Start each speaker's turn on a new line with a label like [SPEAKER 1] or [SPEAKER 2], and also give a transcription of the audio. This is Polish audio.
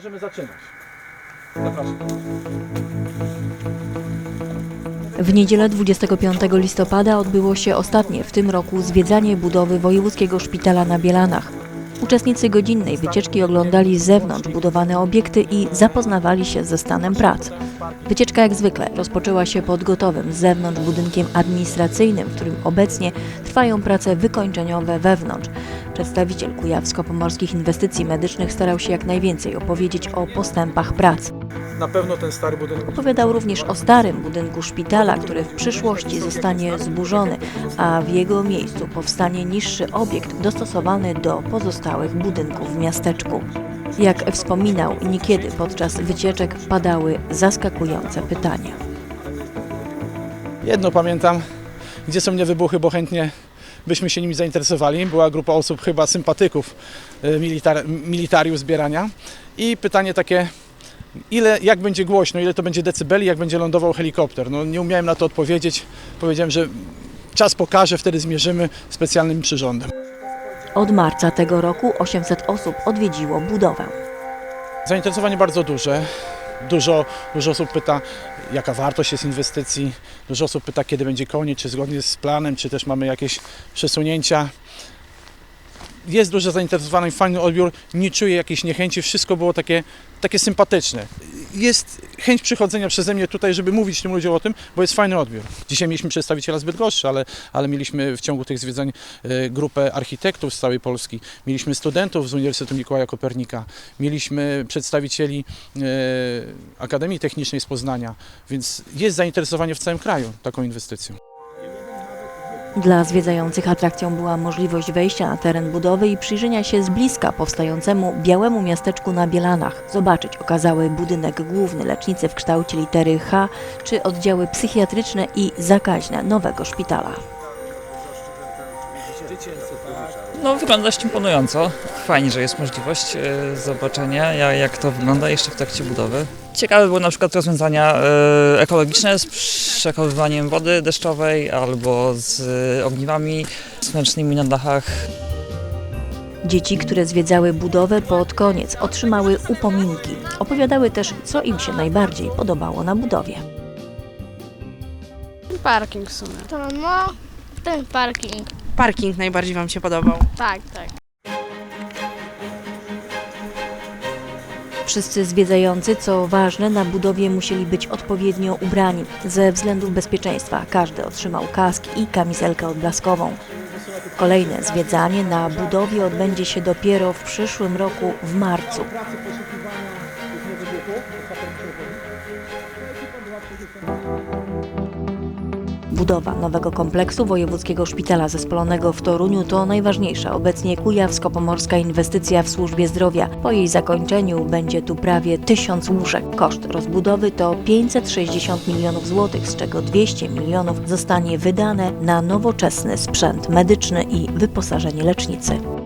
[SPEAKER 1] możemy zaczynać.
[SPEAKER 2] W niedzielę 25 listopada odbyło się ostatnie w tym roku zwiedzanie budowy Wojewódzkiego Szpitala na Bielanach. Uczestnicy godzinnej wycieczki oglądali z zewnątrz budowane obiekty i zapoznawali się ze stanem prac. Wycieczka jak zwykle rozpoczęła się pod gotowym z zewnątrz budynkiem administracyjnym, w którym obecnie trwają prace wykończeniowe wewnątrz. Przedstawiciel Kujawsko-Pomorskich Inwestycji Medycznych starał się jak najwięcej opowiedzieć o postępach prac.
[SPEAKER 1] Na pewno ten stary budynek
[SPEAKER 2] Opowiadał również o starym budynku szpitala, który w przyszłości zostanie zburzony, a w jego miejscu powstanie niższy obiekt dostosowany do pozostałych budynków w miasteczku. Jak wspominał, niekiedy podczas wycieczek padały zaskakujące pytania.
[SPEAKER 1] Jedno pamiętam, gdzie są mnie wybuchy, bo chętnie byśmy się nimi zainteresowali. Była grupa osób, chyba sympatyków y, militar, militariów zbierania. I pytanie takie, ile, jak będzie głośno, ile to będzie decybeli, jak będzie lądował helikopter. No, nie umiałem na to odpowiedzieć. Powiedziałem, że czas pokaże, wtedy zmierzymy specjalnym przyrządem.
[SPEAKER 2] Od marca tego roku 800 osób odwiedziło budowę.
[SPEAKER 1] Zainteresowanie bardzo duże. Dużo, dużo osób pyta, jaka wartość jest inwestycji. Dużo osób pyta, kiedy będzie koniec, czy zgodnie z planem, czy też mamy jakieś przesunięcia. Jest duże zainteresowanie, fajny odbiór, nie czuję jakiejś niechęci, wszystko było takie, takie sympatyczne. Jest chęć przychodzenia przeze mnie tutaj, żeby mówić tym ludziom o tym, bo jest fajny odbiór. Dzisiaj mieliśmy przedstawiciela z Bydgoszczy, ale, ale mieliśmy w ciągu tych zwiedzań e, grupę architektów z całej Polski, mieliśmy studentów z Uniwersytetu Mikołaja Kopernika, mieliśmy przedstawicieli e, Akademii Technicznej z Poznania, więc jest zainteresowanie w całym kraju taką inwestycją.
[SPEAKER 2] Dla zwiedzających atrakcją była możliwość wejścia na teren budowy i przyjrzenia się z bliska powstającemu białemu miasteczku na Bielanach, zobaczyć okazały budynek główny lecznicy w kształcie litery H, czy oddziały psychiatryczne i zakaźne nowego szpitala.
[SPEAKER 3] No wygląda dość imponująco. Fajnie, że jest możliwość e, zobaczenia jak, jak to wygląda jeszcze w trakcie budowy. Ciekawe były na przykład rozwiązania e, ekologiczne z przechowywaniem wody deszczowej albo z e, ogniwami słonecznymi na dachach.
[SPEAKER 2] Dzieci, które zwiedzały budowę pod koniec, otrzymały upominki. Opowiadały też, co im się najbardziej podobało na budowie.
[SPEAKER 4] Parking w sumie.
[SPEAKER 5] To no, ten parking.
[SPEAKER 6] Parking najbardziej Wam się podobał.
[SPEAKER 4] Tak, tak.
[SPEAKER 2] Wszyscy zwiedzający, co ważne, na budowie musieli być odpowiednio ubrani. Ze względów bezpieczeństwa każdy otrzymał kask i kamizelkę odblaskową. Kolejne zwiedzanie na budowie odbędzie się dopiero w przyszłym roku w marcu. Budowa nowego kompleksu Wojewódzkiego Szpitala Zespolonego w Toruniu to najważniejsza obecnie kujawsko-pomorska inwestycja w służbie zdrowia. Po jej zakończeniu będzie tu prawie tysiąc łóżek. Koszt rozbudowy to 560 milionów złotych, z czego 200 milionów zostanie wydane na nowoczesny sprzęt medyczny i wyposażenie lecznicy.